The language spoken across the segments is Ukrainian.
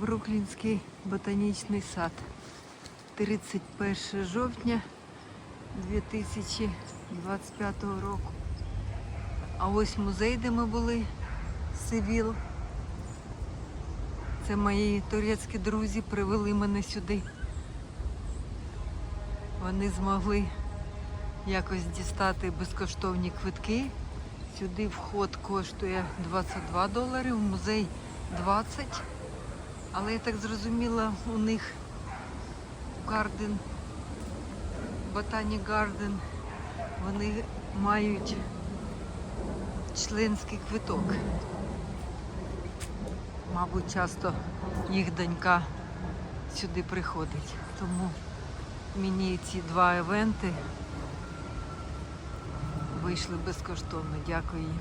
Бруклінський ботанічний сад. 31 жовтня 2025 року. А ось музей, де ми були, Сивіл. Це мої турецькі друзі привели мене сюди. Вони змогли якось дістати безкоштовні квитки. Сюди вход коштує 22 долари, в музей 20. Але я так зрозуміла, у них Гарден, Ботані Гарден, вони мають членський квиток. Мабуть, часто їх донька сюди приходить. Тому мені ці два івенти вийшли безкоштовно. Дякую їм.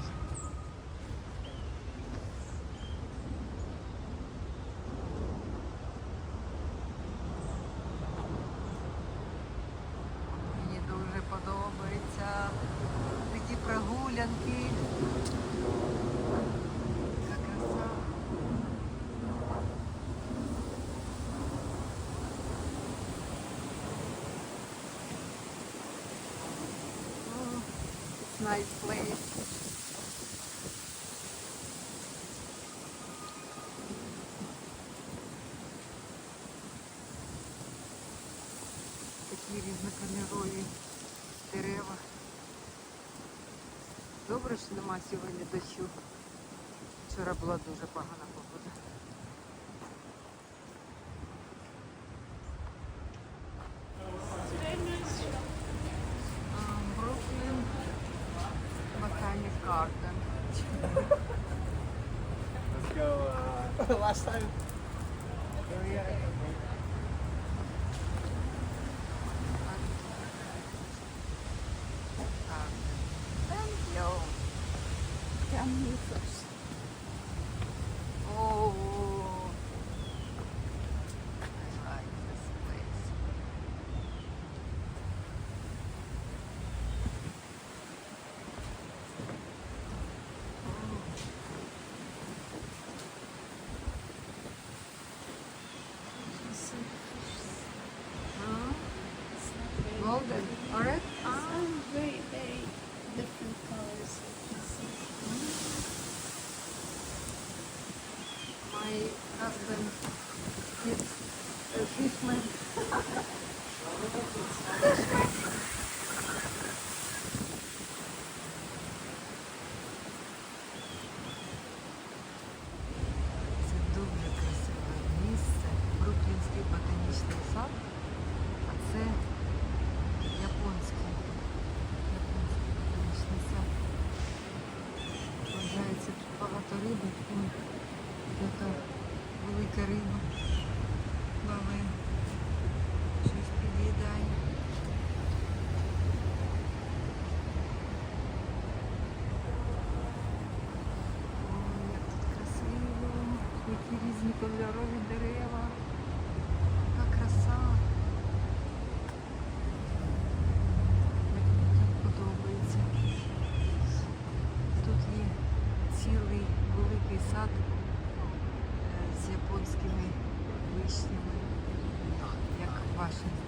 Nice place. Такі різнокольорові дерева. Добре, що нема сьогодні дощу. Вчора була дуже погана погода. talk then? Let's go. Uh, Last time. Where we um, at? Come first. husband is. Велика риба. Бален. Щось під'їдає. Як тут красиво. Які різні кольорові дерева. Яка краса. Як мені тут подобається. Тут є цілий великий сад е, з вишнями, як в Вашингтоні.